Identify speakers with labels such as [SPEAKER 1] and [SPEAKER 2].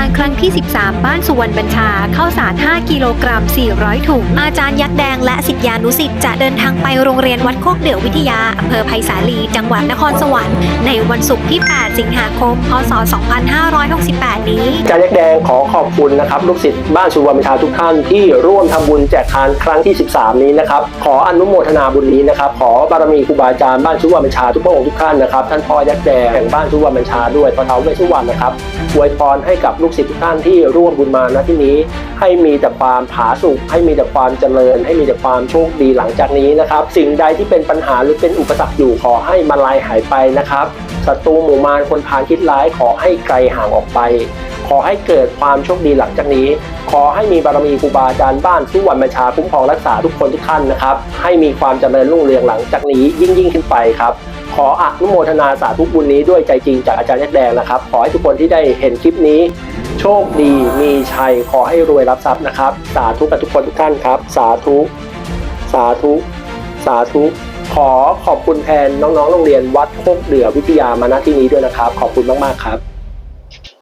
[SPEAKER 1] านครั้งที่ 13 บ้านสุวรรณบัญชาข้าวสาร 5 กิโลกรัม 400 ถุง อาจารย์ยักษ์แดงและศิษยานุศิษย์จะเดินทางไปโรงเรียนวัดโคกเดี่ยววิทยาอำเภอไผ่สาลี จังหวัดนครสวรรค์ในวันศุกร์ที่ 8 สิงหาคม พศ 2568 นี้
[SPEAKER 2] อาจารย์ยักษ์แดงขอขอบคุณนะครับลูกศิษย์บ้านสุวรรณประชาทุกท่านที่ร่วมทำบุญแจกทานครั้งที่ 13 นี้นะครับขออนุโมทนาบุญนี้นะครับขอบารมีครูบาอาจารย์บ้านสุวรรณประชาทุกพระองค์ทุกท่านนะครับท่านพ่อยักษ์แดงแห่งบ้านสุวรรณประชาด้วยพระเท้าเวสสุวรรณนะครับอวยพรให้กับลูกศิษย์ทุกท่านที่ร่วมบุญมาณที่นี้ ให้มีแต่ความผาสุกให้มีแต่ความเจริญ ให้มีแต่ความโชคดีหลังจากนี้นะครับ สิ่งใดที่เป็นปัญหาหรือเป็นอุปสรรคอยู่ขอให้มันลายหายไปนะครับศัตรูหมู่มารคนพาลคิดร้ายขอให้ไกลห่างออกไป ขอให้เกิดความโชคดีหลังจากนี้ ขอให้มีบารมีครูบาอาจารย์บ้านทุกวันบัญชาคุ้มครองรักษาทุกคนทุกท่านนะครับ ให้มีความเจริญรุ่งเรืองหลังจากนี้ยิ่งยิ่งขึ้นไปครับขออนุโมทนาสาธุบุญนี้ด้วยใจจริงจากอาจารย์ยักษ์แดงนะครับ ขอให้ทุกคนที่ได้เห็นคลิปนี้ โชคดีมีชัยขอให้รวยรับทรัพย์นะครับ สาธุกับทุกคนทุกท่านครับ สาธุ สาธุ สาธุ ขอขอบคุณแทนน้องๆโรงเรียนวัดโคกเดือวิทยามาณที่นี้ด้วยนะครับ ขอบคุณมากๆครับ